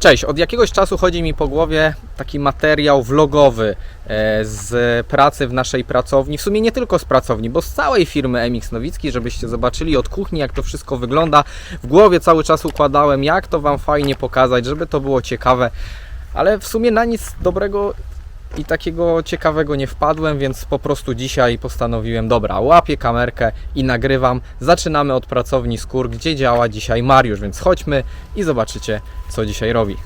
Cześć, od jakiegoś czasu chodzi mi po głowie taki materiał vlogowy e, z pracy w naszej pracowni. W sumie nie tylko z pracowni, bo z całej firmy MX Nowicki, żebyście zobaczyli od kuchni, jak to wszystko wygląda. W głowie cały czas układałem, jak to Wam fajnie pokazać, żeby to było ciekawe, ale w sumie na nic dobrego i takiego ciekawego nie wpadłem, więc po prostu dzisiaj postanowiłem, dobra, łapię kamerkę i nagrywam. Zaczynamy od pracowni skór, gdzie działa dzisiaj Mariusz, więc chodźmy i zobaczycie, co dzisiaj robi.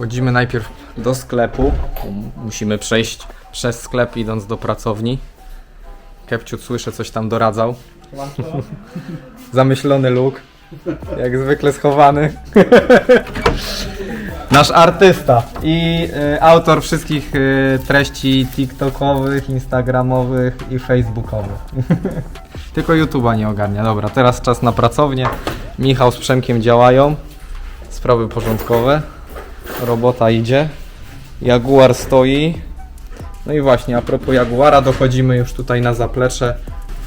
Chodzimy najpierw do sklepu. Musimy przejść przez sklep idąc do pracowni. Kepciu słyszę coś tam doradzał. Zamyślony look. Jak zwykle schowany. Nasz artysta i y, autor wszystkich y, treści TikTokowych, Instagramowych i Facebookowych. Tylko YouTube'a nie ogarnia. Dobra, teraz czas na pracownię. Michał z Przemkiem działają. Sprawy porządkowe. Robota idzie. Jaguar stoi. No i właśnie, a propos Jaguara, dochodzimy już tutaj na zaplecze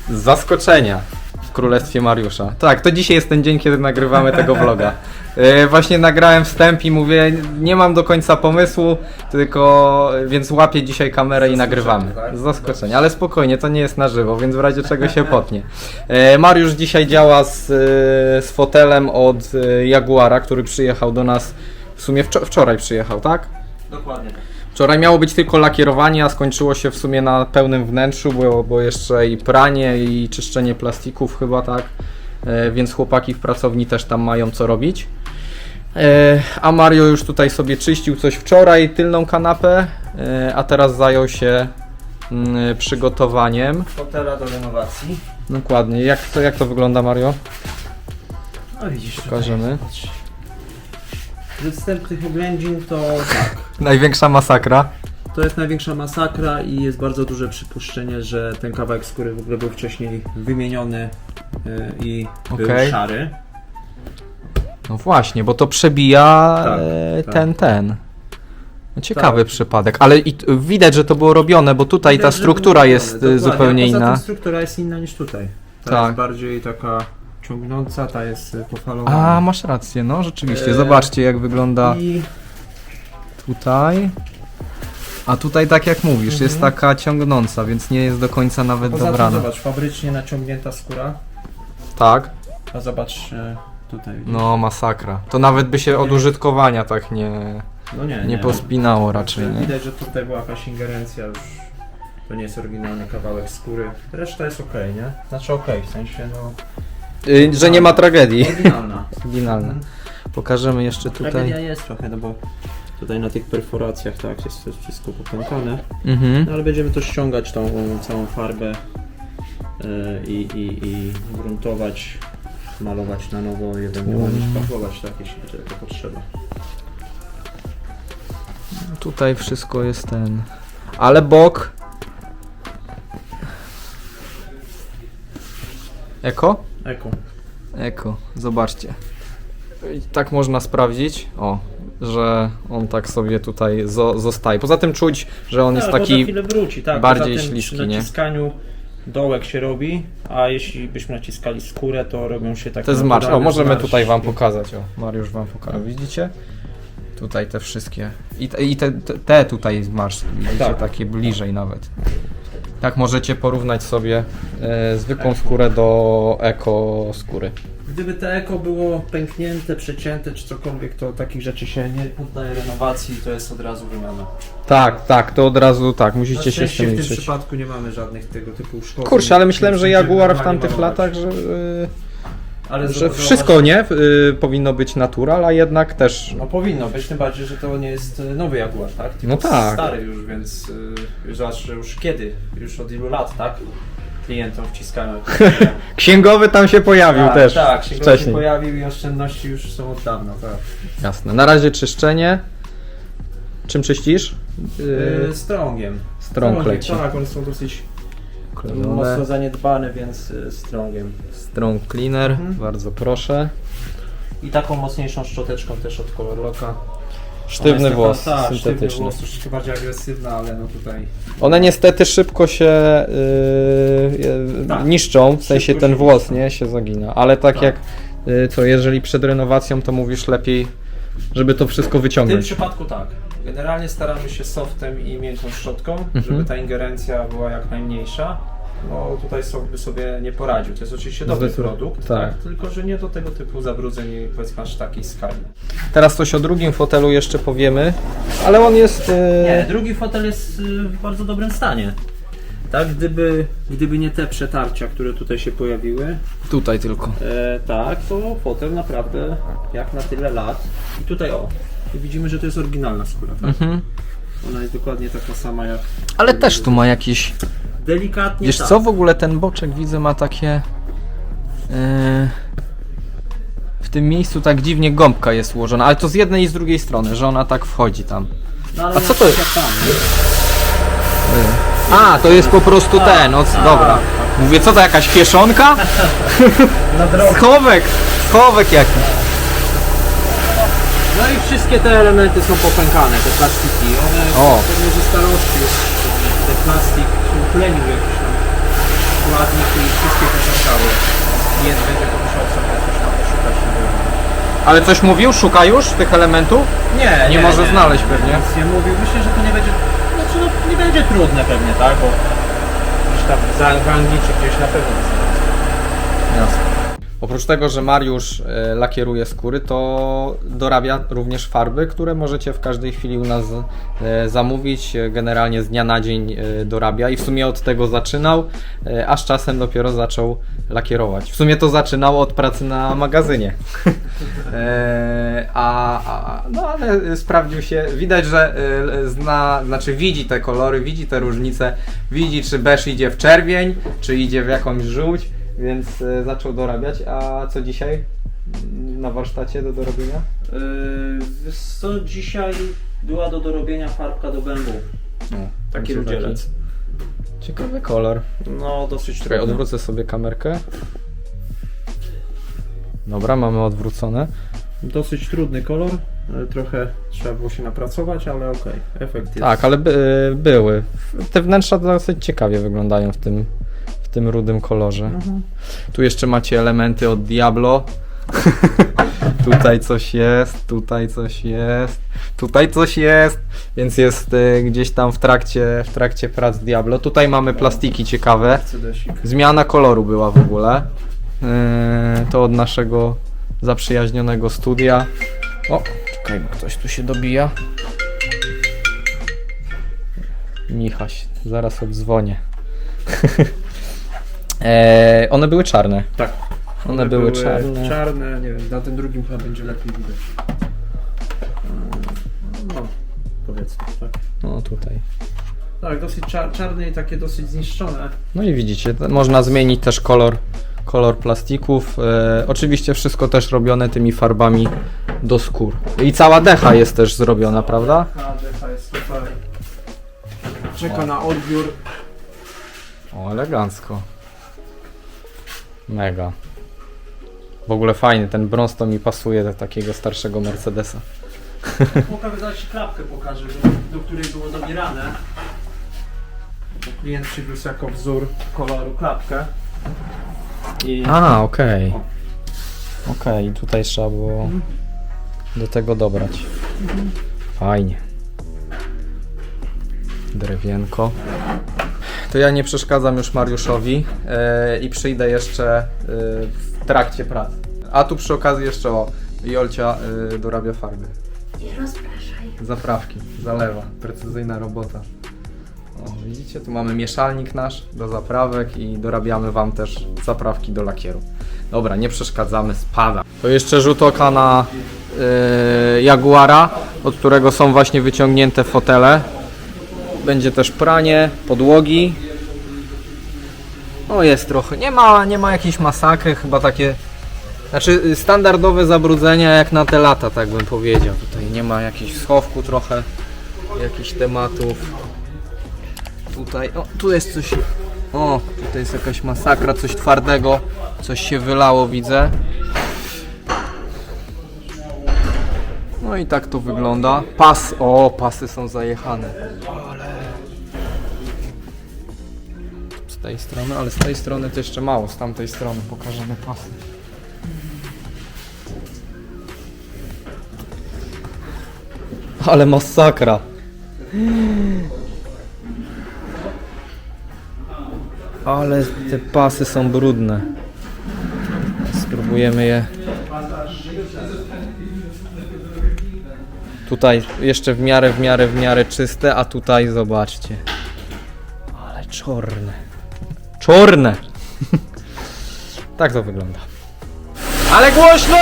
z zaskoczenia w Królestwie Mariusza. Tak, to dzisiaj jest ten dzień, kiedy nagrywamy tego vloga. Yy, właśnie nagrałem wstęp i mówię, nie mam do końca pomysłu, tylko więc łapię dzisiaj kamerę i nagrywamy. Z zaskoczenia, ale spokojnie, to nie jest na żywo, więc w razie czego się potnie. Yy, Mariusz dzisiaj działa z, yy, z fotelem od yy, Jaguara, który przyjechał do nas sumie wczo- wczoraj przyjechał, tak? Dokładnie. Wczoraj miało być tylko lakierowanie, a skończyło się w sumie na pełnym wnętrzu, bo, bo jeszcze i pranie, i czyszczenie plastików chyba tak, e, więc chłopaki w pracowni też tam mają co robić. E, a Mario już tutaj sobie czyścił coś wczoraj, tylną kanapę, e, a teraz zajął się mm, przygotowaniem. Hotela do renowacji. Dokładnie, jak to, jak to wygląda Mario? No widzisz, tutaj, Pokażemy. Zobacz. Występ tych oględzin to tak. Największa masakra. To jest największa masakra i jest bardzo duże przypuszczenie, że ten kawałek skóry w ogóle był wcześniej wymieniony yy, i był Okej. szary. No właśnie, bo to przebija Tak, e, tak. ten, ten. No ciekawy Tak. przypadek, ale i, t- widać, że to było robione, bo tutaj ta Widać, że struktura było jest robione, e, dokładnie, zupełnie poza inna. Tym struktura jest inna niż tutaj. Ta Tak. jest bardziej taka ciągnąca, ta jest y, pofalowana. A, masz rację, no rzeczywiście. E, Zobaczcie, jak wygląda I tutaj. A tutaj, tak jak mówisz, jest Mhm. taka ciągnąca, więc nie jest do końca nawet poza tym dobrana. zobacz, fabrycznie naciągnięta skóra, Tak, a zobacz y, tutaj. widzisz? no masakra. To nawet by się od użytkowania tak nie, no nie, nie pospinało raczej, nie? Widać, że tutaj była jakaś ingerencja już. To nie jest oryginalny kawałek skóry. Reszta jest ok, nie? Znaczy ok, w sensie no. Y, Że nie ma tragedii. Oryginalna. Oryginalne. Pokażemy jeszcze Tragedia tutaj. jest trochę, no bo tutaj na tych perforacjach tak jest to wszystko popękane. Mhm. No ale będziemy to ściągać tą całą farbę yy, i, i, i gruntować, malować na nowo i ewentualnie Mm. szpachlować tak, jeśli będzie taka potrzeba. Tutaj wszystko jest ten. Ale bok. Eko? Eko. Eko, zobaczcie. I Tak można sprawdzić, o, że on tak sobie tutaj zo zostaje. Poza tym czuć, że on jest Tak, za taki. chwilę wróci, tak. bardziej Poza tym śliski, przy nie? naciskaniu dołek się robi, a jeśli byśmy naciskali skórę, to robią się takie To jest marsz. O, naturalne możemy zmarszczki. tutaj wam pokazać. O, Mariusz wam pokaże. Widzicie? Tutaj te wszystkie. I te, i te, te, tutaj zmarszczki. Widzicie? Tak. Takie bliżej nawet. Tak możecie porównać sobie e, zwykłą skórę do eko skóry. Gdyby te eko było pęknięte, przecięte czy cokolwiek, to takich rzeczy się nie poddaje renowacji, to jest od razu wymiana. Tak, tak, to od razu tak, musicie się z szczęście tym w tym liczyć. przypadku nie mamy żadnych tego typu uszkodzeń. Kurczę, ale myślałem, że Jaguar w tamtych latach, że, y, Ale że zobacz- wszystko nie y, powinno być natural, a jednak też. No powinno być, tym bardziej, że to nie jest e, nowy Jaguar, tak? Tylko No tak. Stary już, więc y, już zobacz, że już kiedy? Już od ilu lat, tak? Klientom wciskają. Księgowy tam się pojawił tak, też Tak, się wcześniej. się pojawił i oszczędności już są od dawna, tak. Jasne. Na razie czyszczenie. Czym czyścisz? Yy, Yy, strongiem. Strąg leci. Tak, one są dosyć Klejone. mocno zaniedbane, więc y, strongiem. Strong cleaner, Mhm. bardzo proszę. I taką mocniejszą szczoteczką też od Colorlocka. Sztywny Ona jest włos, tak, sztywny syntetyczny. włos, troszeczkę bardziej agresywna, ale no tutaj... One niestety szybko się yy, Tak. niszczą, w sensie Szybko ten się włos niszczą. nie się zagina. Ale tak, Tak. jak yy, co, jeżeli przed renowacją, to mówisz lepiej, żeby to wszystko W tym wyciągnąć. przypadku tak. Generalnie staramy się softem i miękką szczotką, Mhm. żeby ta ingerencja była jak najmniejsza. No tutaj soft by sobie nie poradził. To jest oczywiście dobry produkt, Tak. tak. tylko że nie do tego typu zabrudzeń powiedzmy aż takiej skali. Teraz coś o drugim fotelu jeszcze powiemy, ale on jest... Yy, Nie, drugi fotel jest y, w bardzo dobrym stanie. Tak, gdyby, gdyby nie te przetarcia, które tutaj się pojawiły, Tutaj tylko. e, tak, to fotel naprawdę jak na tyle lat. I tutaj o, i widzimy, że to jest oryginalna skóra, tak? Mhm. Ona jest dokładnie taka sama jak... Ale też tu ma jakieś... Delikatnie Wiesz tak. co, w ogóle ten boczek widzę ma takie... Yy, w tym miejscu tak dziwnie gąbka jest ułożona, ale to z jednej i z drugiej strony, że ona tak wchodzi tam. No, ale A co to jest? jak tam, nie? A, to jest po prostu ten, no c- dobra. Mówię, co to jakaś kieszonka? Na drogę. Schowek, schowek jakiś. No i wszystkie te elementy są popękane, te plastiki. One O. pewnie ze starości już ten plastik utlenił jakiś tam składnik i wszystkie popękały. Klient będzie musiał sobie coś tam poszukać. Ale coś mówił? Szuka już tych elementów? Nie, Nie może znaleźć pewnie. Nic nie mówił. Myślę, że to nie będzie, znaczy no, nie będzie trudne pewnie, tak? Bo gdzieś tam za- w Anglii czy gdzieś na pewno nie. Jasne. Oprócz tego, że Mariusz e, lakieruje skóry, to dorabia również farby, które możecie w każdej chwili u nas e, zamówić. Generalnie z dnia na dzień e, dorabia i w sumie od tego zaczynał, a z czasem dopiero zaczął lakierować. W sumie to zaczynał od pracy na magazynie. A, a, no ale sprawdził się, widać, że zna, znaczy widzi te kolory, widzi te różnice, widzi czy beż idzie w czerwień, czy idzie w jakąś żółć, więc e, zaczął dorabiać. A co dzisiaj na warsztacie do dorobienia? Yy, co, dzisiaj była do dorobienia farbka do bębu. No, Taki rudzielec. Ciekawy kolor. No, dosyć Czekaj, trudny. odwrócę sobie kamerkę. Dobra, mamy odwrócone. Dosyć trudny kolor. e, Trochę trzeba było się napracować, ale okej. Efekt jest. Tak, ale by, były. Te wnętrza dosyć ciekawie wyglądają w tym, tym rudym kolorze. Mhm. Tu jeszcze macie elementy od Diablo. tutaj coś jest, tutaj coś jest, tutaj coś jest, więc jest y, gdzieś tam w trakcie, w trakcie prac Diablo. Tutaj mamy plastiki ciekawe. Zmiana koloru była w ogóle. Yy, to od naszego zaprzyjaźnionego studia. O, czekaj, bo ktoś tu się dobija. Michaś, zaraz obdzwonię. e, one były czarne. Tak. One, były, czarne. Czarne, nie wiem, na tym drugim chyba będzie lepiej widać. No, powiedzmy, tak. No tutaj. Tak, dosyć czar czarne i takie dosyć zniszczone. No i widzicie, można zmienić też kolor, kolor plastików. E, oczywiście wszystko też robione tymi farbami do skór. I cała decha jest też zrobiona, prawda? KDH jest super. Czeka na odbiór. O, elegancko. Mega. W ogóle fajny, ten brąz to mi pasuje do takiego starszego Mercedesa. Pokażę Ci klapkę pokażę, do, do której było dobierane. Bo Klient przywiózł jako wzór koloru klapkę. I A, okej. Okej, tutaj trzeba było do tego dobrać. Fajnie. Drewienko. To ja nie przeszkadzam już Mariuszowi e, i przyjdę jeszcze e, w trakcie prac. A tu przy okazji jeszcze o, Jolcia e, dorabia farby. Nie rozpraszaj. Zaprawki, zalewa, precyzyjna robota. O, widzicie, tu mamy mieszalnik nasz do zaprawek i dorabiamy Wam też zaprawki do lakieru. Dobra, nie przeszkadzamy, spada. To jeszcze rzut oka na Jaguara, od którego są właśnie wyciągnięte fotele. Będzie też pranie, podłogi. O, jest trochę. Nie ma, nie ma jakiejś masakry, chyba takie znaczy standardowe zabrudzenia jak na te lata, tak bym powiedział. Tutaj nie ma jakichś schowku trochę, jakichś tematów. Tutaj, o, tu jest coś. O, tutaj jest jakaś masakra, coś twardego. Coś się wylało, widzę. No i tak to wygląda. Pas, o, pasy są zajechane. Ale. Tej strony, ale z tej strony to jeszcze mało, z tamtej strony pokażemy pasy. Ale masakra. Ale te pasy są brudne. Spróbujemy je. Tutaj jeszcze w miarę, w miarę, w miarę czyste, a tutaj zobaczcie. Ale czarne. Czarne! tak to wygląda. Ale głośno!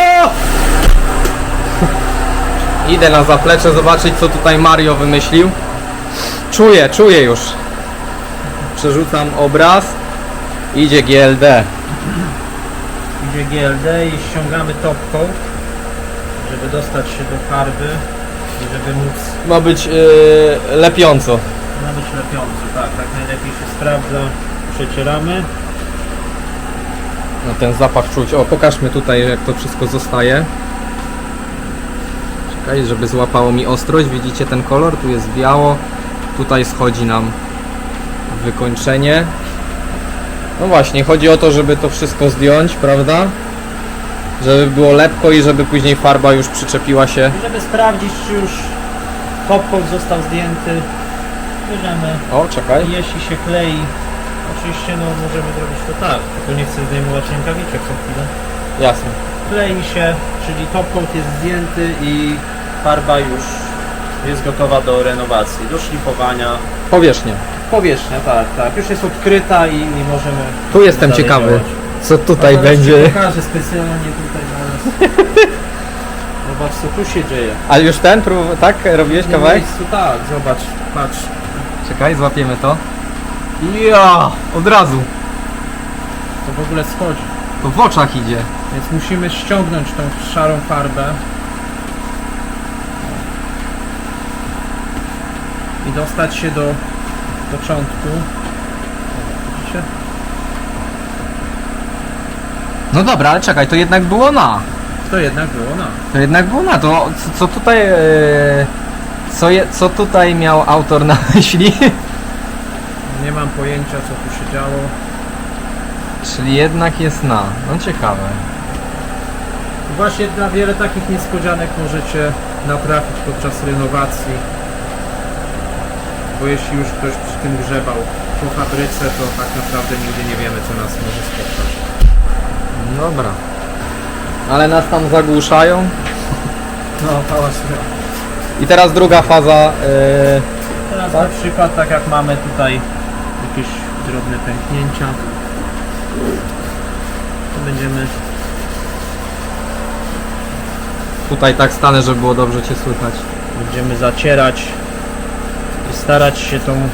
Idę na zaplecze zobaczyć co tutaj Mario wymyślił. Czuję, czuję już. Przerzucam obraz. Idzie GLD. Idzie GLD i ściągamy top coat, żeby dostać się do farby i żeby móc Ma być yy, lepiąco. ma być lepiący. Tak, tak najlepiej się sprawdza. Przecieramy. No ten zapach czuć. O, pokażmy tutaj jak to wszystko zostaje. Czekaj, żeby złapało mi ostrość. Widzicie ten kolor? Tu jest biało. Tutaj schodzi nam wykończenie. No właśnie, chodzi o to, żeby to wszystko zdjąć, prawda? Żeby było lepko i żeby później farba już przyczepiła się. I żeby sprawdzić, czy już top coat został zdjęty, bierzemy O, czekaj. i jeśli się klei, oczywiście no możemy zrobić to tak, tylko nie chcę zdejmować rękawiczek co chwilę. Jasne. Klei się, czyli top coat jest zdjęty i farba już jest gotowa do renowacji, do szlifowania. Powierzchnia. Powierzchnia, tak, tak, już jest odkryta i, i możemy Tu jestem dalej ciekawy, działać. co tutaj Zaraz ci będzie. Pokażę specjalnie tutaj zaraz. Zobacz co tu się dzieje. Ale już ten, prób- tak? Robiłeś W tym kawałek? miejscu, tak, zobacz, patrz. Czekaj, złapiemy to. Ja, od razu. To w ogóle schodzi. To w oczach idzie. Więc musimy ściągnąć tą szarą farbę. I dostać się do początku. Widzicie? No dobra, ale czekaj, to jednak było na. To jednak było na. To jednak było na. To co, co tutaj. E, co, je, co tutaj miał autor na myśli? Mam pojęcia co tu się działo. Czyli jednak jest na. No ciekawe. Właśnie na wiele takich niespodzianek możecie natrafić podczas renowacji. Bo jeśli już ktoś przy tym grzebał po fabryce, to tak naprawdę nigdy nie wiemy co nas może spotkać. Dobra. Ale nas tam zagłuszają. No, pałac I teraz druga faza. E, Teraz Tak? na przykład tak jak mamy tutaj jakieś drobne pęknięcia to będziemy tutaj tak stanę, żeby było dobrze cię słychać. będziemy zacierać i starać się tą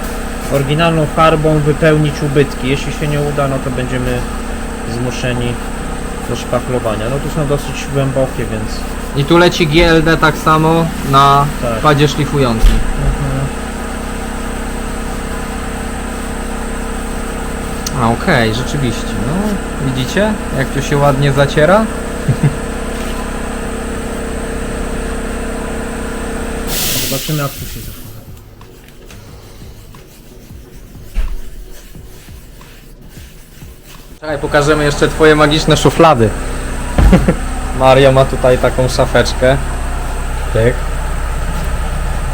oryginalną farbą wypełnić ubytki. Jeśli się nie uda, no to będziemy zmuszeni do szpachlowania. No tu są dosyć głębokie, więc I tu leci GLD tak samo na Tak. padzie szlifującym. A okej, rzeczywiście. No, widzicie, jak tu się ładnie zaciera? zobaczymy jak tu się zachowuje. Czekaj, pokażemy jeszcze twoje magiczne szuflady. Mario ma tutaj taką szafeczkę. Tyk.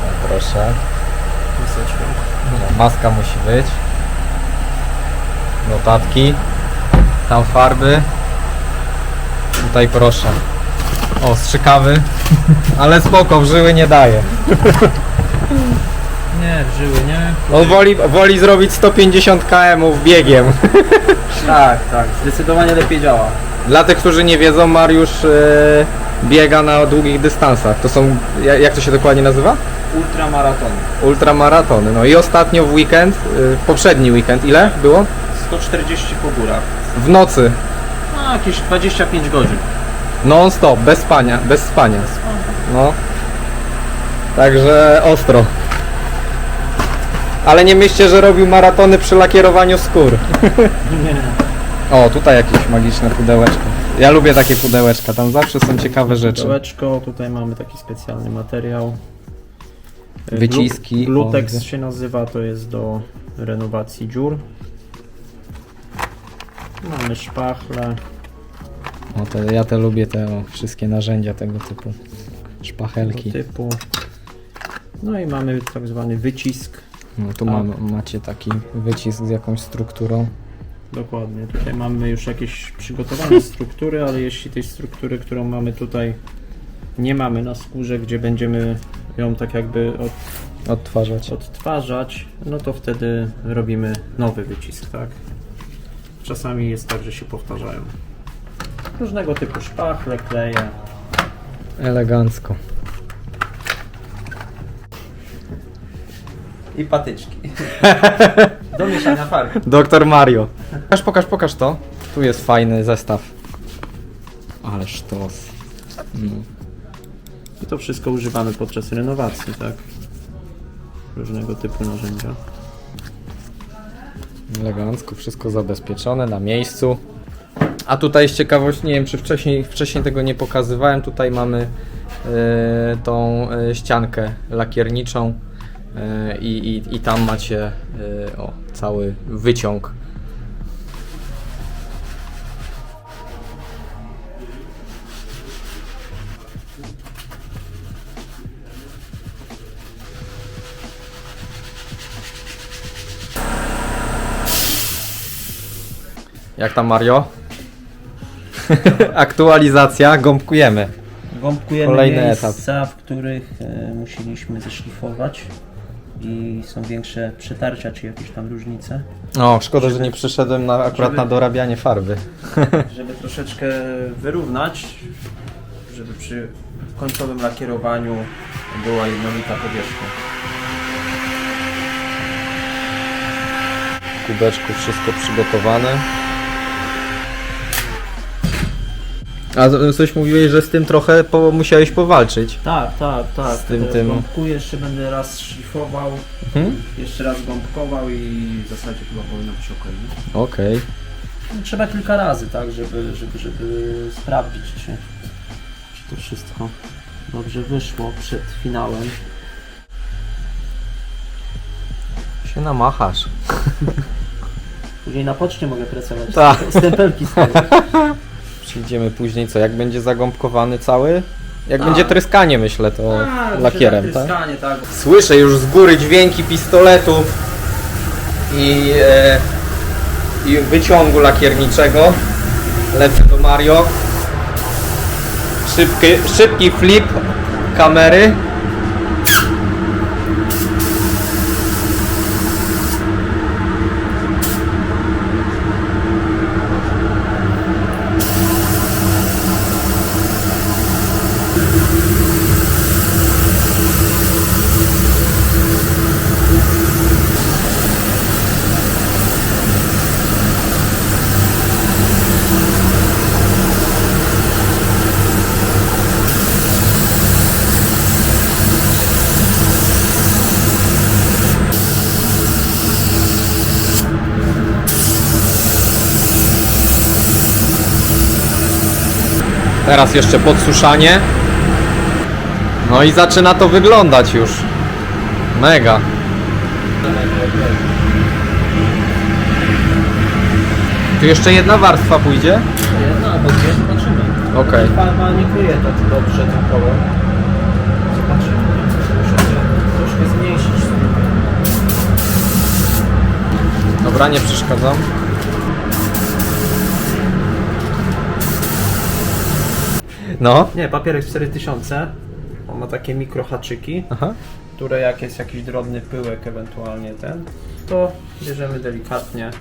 O, proszę. No, maska musi być. Notatki. Tam farby. Tutaj proszę. O, strzykawy. Ale spoko, w żyły nie daje. Nie, żyły, nie? On woli, woli zrobić 150 km biegiem. Tak, tak. Zdecydowanie lepiej działa. Dla tych, którzy nie wiedzą, Mariusz e, biega na długich dystansach. To są, ja- jak to się dokładnie nazywa? Ultramaraton. Ultramaratony. No i ostatnio w weekend, e, poprzedni weekend, ile było? 140 po górach. W nocy. No, jakieś 25 godzin. Non stop, bez spania, bez spania. No. Także ostro. Ale nie myślcie, że robił maratony przy lakierowaniu skór. Nie. O, tutaj jakieś magiczne pudełeczko. Ja lubię takie pudełeczka, tam zawsze są ciekawe rzeczy. Pudełeczko, tutaj mamy taki specjalny materiał. Wyciski, o, się nazywa, to jest do renowacji dziur. Mamy szpachle. O, te, ja te lubię, te wszystkie narzędzia tego typu. tego Szpachelki. typu. No i mamy tak zwany wycisk. No, tu mam, macie taki wycisk z jakąś strukturą. Dokładnie. Tutaj mamy już jakieś przygotowane struktury, ale jeśli tej struktury, którą mamy tutaj nie mamy na skórze, gdzie będziemy ją tak jakby od, Odtwarzać. odtwarzać, no to wtedy robimy nowy wycisk, tak? Czasami jest tak, że się powtarzają. Różnego typu szpachle, kleje. Elegancko. I patyczki. Do mieszania farby. Doktor Mario. Pokaż, pokaż, pokaż to. Tu jest fajny zestaw. Ale sztos. No. I to wszystko używamy podczas renowacji, tak? Różnego typu narzędzia. Elegancko, wszystko zabezpieczone na miejscu. A tutaj z ciekawości, nie wiem czy wcześniej, wcześniej tego nie pokazywałem, tutaj mamy e, tą e, ściankę lakierniczą e, i, i, tam macie e, o, cały wyciąg. Jak tam Mario? Aktualizacja, gąbkujemy. Gąbkujemy Kolejny miejsca, w których e, musieliśmy zeszlifować i są większe przetarcia czy jakieś tam różnice. O, szkoda, że nie przyszedłem na, akurat na dorabianie farby. Żeby troszeczkę wyrównać, żeby przy końcowym lakierowaniu była jednolita powierzchnia. Kubeczku wszystko przygotowane. A z- coś mówiłeś, że z tym trochę po, musiałeś powalczyć. Tak, tak, tak. Z tym- E, tym- Gąbkuję, jeszcze będę raz szlifował, Mhm. jeszcze raz gąbkował i w zasadzie chyba powinno być ok. nie? Okej. No, Trzeba kilka razy, tak, żeby, żeby, żeby sprawdzić, czy, czy to wszystko dobrze wyszło przed finałem. Się namachasz. Później na poczcie mogę pracować. Tak. Stempelki stawiać. Przyjdziemy później, co, jak będzie zagąbkowany cały? Jak Tak. będzie tryskanie, myślę, to lakierem, tak? Tryskanie, tak. Słyszę już z góry dźwięki pistoletu i, e, i wyciągu lakierniczego. Lecę do Mario. Szybki, szybki flip kamery. Teraz jeszcze podsuszanie. No i zaczyna to wyglądać już. Mega. Tu jeszcze jedna warstwa pójdzie? Jedna albo dwie, zobaczymy. Okej. Farba nie kryje tak dobrze tym kołem. Zobaczymy. Muszę to troszkę zmniejszyć. Dobra, nie przeszkadzam. No. Nie, papierek 4000. On ma takie mikrohaczyki, Aha. które jak jest jakiś drobny pyłek ewentualnie ten, to bierzemy delikatnie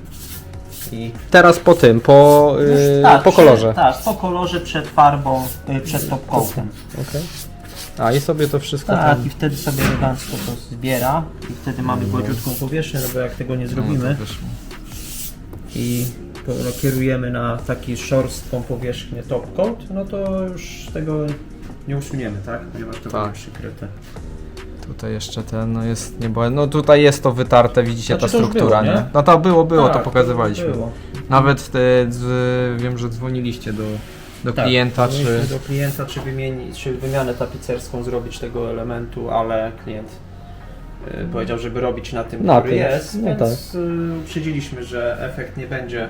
i Teraz po tym, po, yy, tak, po kolorze. tak, po kolorze przed farbą, y, przed top coatem. Okej. A i sobie to wszystko Tak, tam. i wtedy sobie elegancko to zbiera i wtedy mamy gładziutką powierzchnię, no bo jak tego nie zrobimy i kierujemy na taki szorstką powierzchnię top coat, no to już tego nie usuniemy, tak? Ponieważ to Tak. będzie przykryte. Tutaj jeszcze ten, no jest, nie było, no tutaj jest to wytarte, widzicie Znaczy ta już struktura, było, nie? nie? No to było, było, Tak, to pokazywaliśmy. było. Nawet te, z, wiem, że dzwoniliście do, do Tak, klienta, czy... do klienta, czy, wymieni, czy wymianę tapicerską zrobić tego elementu, ale klient y, powiedział, żeby robić na tym, Na który tym, jest, no więc y, uprzedziliśmy, że efekt nie będzie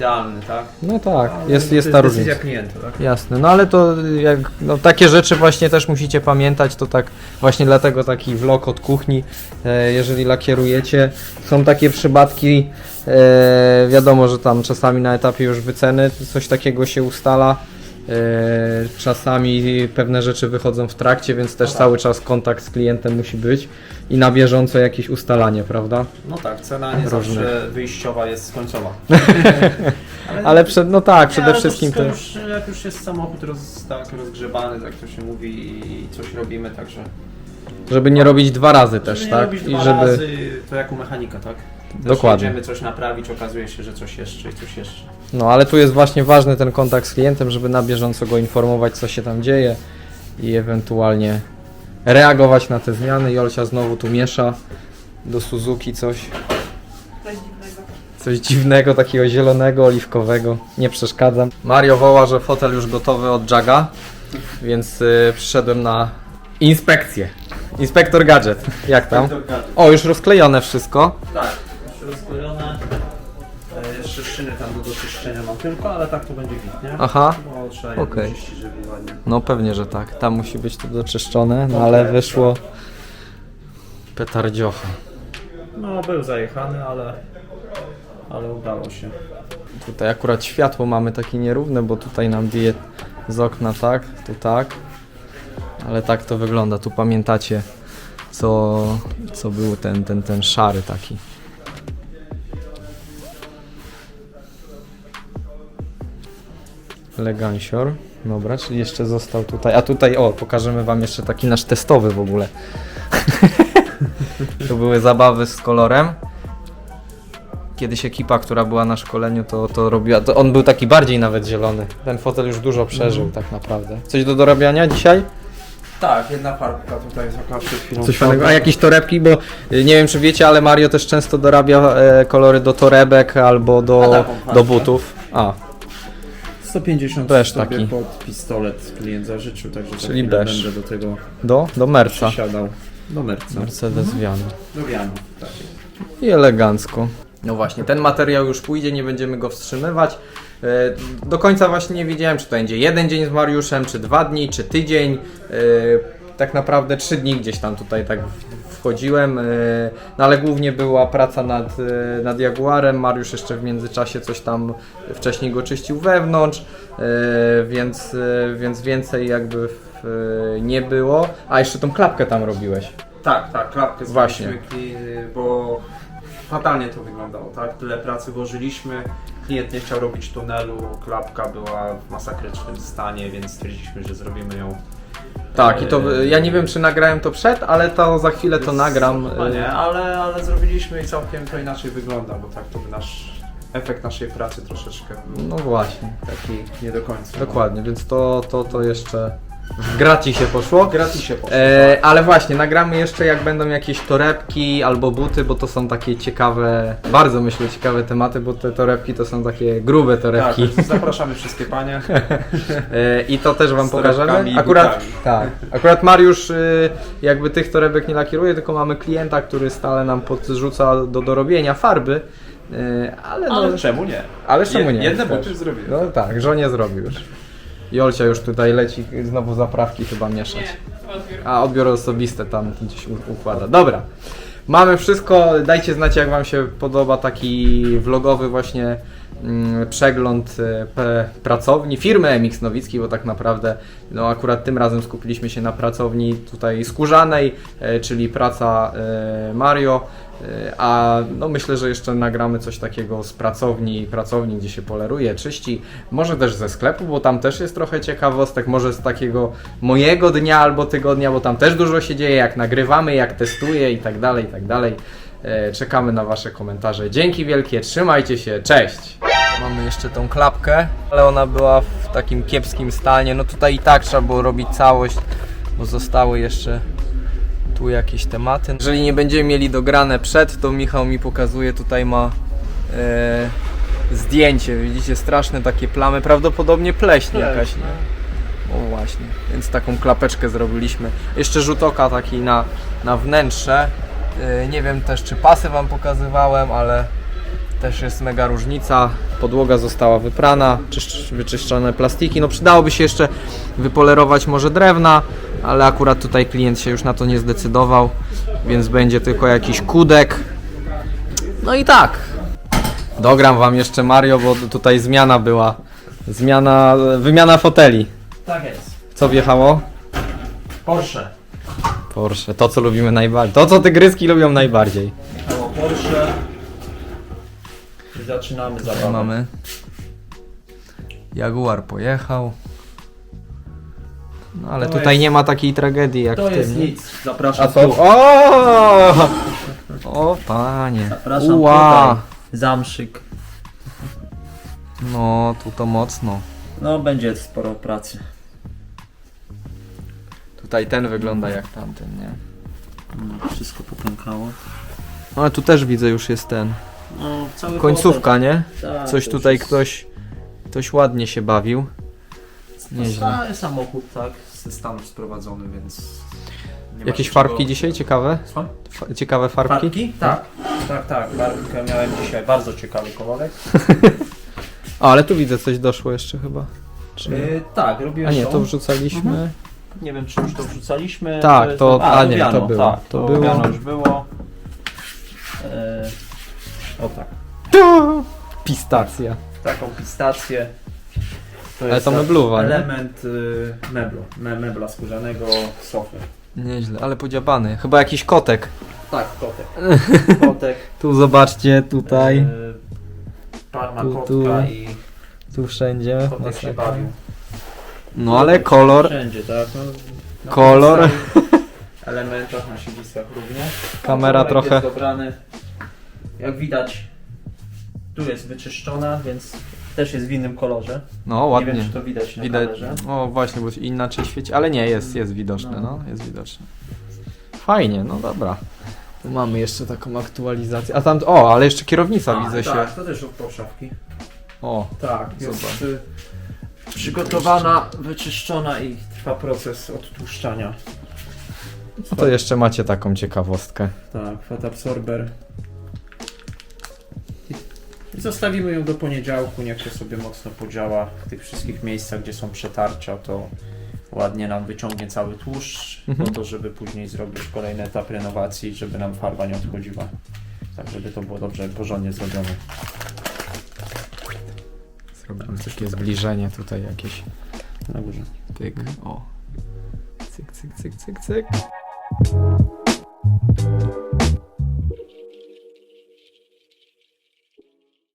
idealny, tak? No tak, Ale jest, to jest ta decyzja różnica. klienta, tak? Jasne, no ale to jak, no, takie rzeczy właśnie też musicie pamiętać, to tak właśnie dlatego taki vlog od kuchni, e, jeżeli lakierujecie, są takie przypadki, e, wiadomo, że tam czasami na etapie już wyceny coś takiego się ustala, czasami pewne rzeczy wychodzą w trakcie, więc też tak. cały czas kontakt z klientem musi być i na bieżąco jakieś ustalanie, prawda? No tak, cena nie Różnych. zawsze wyjściowa jest końcowa. Ale przed, no tak, przede ale wszystkim to Już, jak już jest samochód roz, tak, rozgrzebany, tak to się mówi i coś robimy, także... Żeby nie robić dwa razy też, żeby tak? nie robić I dwa żeby... razy, to jak u mechanika, tak? Też Dokładnie. Jedziemy coś naprawić, okazuje się, że coś jeszcze i coś jeszcze. No ale tu jest właśnie ważny ten kontakt z klientem, żeby na bieżąco go informować, co się tam dzieje i ewentualnie reagować na te zmiany. Jolcia znowu tu miesza do Suzuki coś. Coś dziwnego, takiego zielonego, oliwkowego. Nie przeszkadzam. Mario woła, że fotel już gotowy od Jaga, więc y, przyszedłem na inspekcję. Inspektor Gadget. Jak tam? O, już rozklejone wszystko. Tak, rozklejone. E, Jeszcze szyny tam do doczyszczenia mam tylko, ale tak to będzie git, nie? Aha. Bo trzeba Okej. żeby ładnie. No pewnie, że tak. Tam musi być to doczyszczone, no ale wyszło petardziocha. No, był zajechany, ale, ale udało się. Tutaj akurat światło mamy takie nierówne, bo tutaj nam bije z okna tak, tu tak. Ale tak to wygląda. Tu pamiętacie co, co był ten, ten, ten szary taki. Legancior. Dobra, czyli jeszcze został tutaj. A tutaj, o, pokażemy wam jeszcze taki nasz testowy w ogóle. to były zabawy z kolorem. Kiedyś ekipa, która była na szkoleniu, to, to robiła. To on był taki bardziej nawet zielony. Ten fotel już dużo przeżył, tak naprawdę. Coś do dorabiania dzisiaj? Tak, jedna farbka tutaj taka przed chwilą. Coś fajnego. A jakieś torebki, bo y, nie wiem czy wiecie, ale Mario też często dorabia e, kolory do torebek albo do, taką farbkę? do butów. A, 150 Też sobie taki. pod pistolet klient zażyczył, także za Czyli chwilę będę do tego do, do Merca. przysiadał. Do Merca. Mercedes Viano. Do Wianu, tak. I elegancko. No właśnie, ten materiał już pójdzie, nie będziemy go wstrzymywać. E, Do końca właśnie nie wiedziałem, czy to będzie jeden dzień z Mariuszem, czy dwa dni, czy tydzień. E, Tak naprawdę trzy dni gdzieś tam tutaj tak wchodziłem, e, no ale głównie była praca nad, e, nad Jaguarem. Mariusz jeszcze w międzyczasie coś tam wcześniej go czyścił wewnątrz, e, więc, więc więcej jakby nie było. A jeszcze tą klapkę tam robiłeś. Tak, tak, klapkę Właśnie. bo fatalnie to wyglądało, tak? Tyle pracy włożyliśmy, klient nie chciał robić tunelu, klapka była w masakrycznym stanie, więc stwierdziliśmy, że zrobimy ją. Tak, i to ja nie wiem, czy nagrałem to przed, ale to za chwilę to nagram. Nie, ale, ale zrobiliśmy i całkiem to inaczej wygląda, bo tak to by nasz efekt naszej pracy troszeczkę był No właśnie, taki nie do końca. dokładnie, więc to, to, to jeszcze w graci się poszło. Gratisie. E, tak. ale właśnie, nagramy jeszcze jak będą jakieś torebki albo buty, bo to są takie ciekawe, bardzo myślę ciekawe tematy, bo te torebki to są takie grube tak, torebki. zapraszamy wszystkie panie. E, I to też wam Z torebkami pokażemy. i Akurat, butami. tak, akurat Mariusz y, jakby tych torebek nie lakieruje, tylko mamy klienta, który stale nam podrzuca do dorobienia farby. y, Ale, no, Ale czemu nie? ale czemu nie? Jedne buty zrobiłem. No tak, żonie zrobił już. Jolcia już tutaj leci znowu zaprawki chyba mieszać. A odbiór osobiste tam gdzieś układa. Dobra. Mamy wszystko. Dajcie znać jak wam się podoba taki vlogowy właśnie mm, przegląd e, pracowni firmy MX Nowicki, bo tak naprawdę no akurat tym razem skupiliśmy się na pracowni tutaj skórzanej, e, czyli praca e, Mario. A no myślę, że jeszcze nagramy coś takiego z pracowni, pracowni, gdzie się poleruje, czyści. Może też ze sklepu, bo tam też jest trochę ciekawostek. Może z takiego mojego dnia albo tygodnia, bo tam też dużo się dzieje, jak nagrywamy, jak testuję i tak dalej, i tak dalej. E, Czekamy na Wasze komentarze. Dzięki wielkie, trzymajcie się, cześć! Mamy jeszcze tą klapkę, ale ona była w takim kiepskim stanie. No tutaj i tak trzeba było robić całość, bo zostały jeszcze Tu jakieś tematy. Jeżeli nie będziemy mieli dograne przed, to Michał mi pokazuje, tutaj ma e, zdjęcie. Widzicie, straszne takie plamy, prawdopodobnie pleśń jakaś. Nie? O właśnie, więc taką klapeczkę zrobiliśmy. Jeszcze rzut oka taki na, na wnętrze. Yy, Nie wiem też czy pasy wam pokazywałem, ale też jest mega różnica. Podłoga została wyprana, czyszcz- wyczyszczone plastiki. No przydałoby się jeszcze wypolerować może drewna, ale akurat tutaj klient się już na to nie zdecydował, więc będzie tylko jakiś kudek. No i tak. Dogram wam jeszcze Mario, bo tutaj zmiana była. Zmiana, wymiana foteli. Tak jest. Co wjechało? Porsche. Porsche, to co lubimy najbardziej. To co tygryski lubią najbardziej. Zaczynamy zabawę. mamy. Jaguar pojechał. No ale To tutaj jest- nie ma takiej tragedii jak To w jest tym. nie? nic. Zapraszam tu. O! O panie. Zapraszam Ua. tutaj. Zamszyk. No, tu to mocno. No będzie sporo pracy. Tutaj ten wygląda jak tamten, nie? No, wszystko popękało. No, ale tu też widzę już jest ten. No, cały Końcówka, nie? tak, Coś to już tutaj jest ktoś, ktoś ładnie się bawił. Nieźle. Stary samochód, tak, ze Stanów sprowadzony, więc... nie ma Jakieś się farbki dzisiaj ciekawe? Słucham? Fa- ciekawe farbki? Farbki? Tak, tak, tak. Farbkę miałem dzisiaj. Bardzo ciekawy kolorek. O, ale tu widzę coś doszło jeszcze chyba. Czy nie? Yy, tak, robiłem A nie, tą. to wrzucaliśmy. Nie wiem, czy już to wrzucaliśmy. Tak, jest- to- a nie, to było, Tak, to to, było. już było. Yy, o tak. Pistacja. Taką pistację. To Ale jest to taki mebluwa, nie? Element y, meblu, me, mebla skórzanego, sofy. Nieźle, ale podziabany. Chyba jakiś kotek. Tak, kotek. Kotek. Tu zobaczcie, tutaj, y, Parma Tu, kotka tu. i tu wszędzie. kotek się Masakra. bawił. No ale kolor, Wszędzie, tak. No, na Kolor. pozostałych Elementach na siedzicach również. Kamera Kolorek trochę- Jest dobrany. Jak widać, tu jest wyczyszczona, więc też jest w innym kolorze. no Nie ładnie. wiem, czy to widać na Widać, kamerze. o właśnie, bo inaczej świeci, ale nie, jest, jest widoczne, no, jest widoczne. Fajnie, no dobra. Tu mamy jeszcze taką aktualizację. A tam, o, ale jeszcze kierownica widzę tak, się. to też od szafki. O, Tak, jest Zobacz. y, przygotowana, wyczyszczona i trwa proces odtłuszczania. no to jeszcze macie taką ciekawostkę. Tak, fat absorber. I zostawimy ją do poniedziałku, niech to sobie mocno podziała w tych wszystkich miejscach, gdzie są przetarcia, to ładnie nam wyciągnie cały tłuszcz, Mhm. po to, żeby później zrobić kolejny etap renowacji, żeby nam farba nie odchodziła. Tak, żeby to było dobrze, porządnie zrobione. Zrobimy takie zbliżenie tutaj jakieś. Na górze. Tyk, o. Cyk, cyk, cyk, cyk, cyk.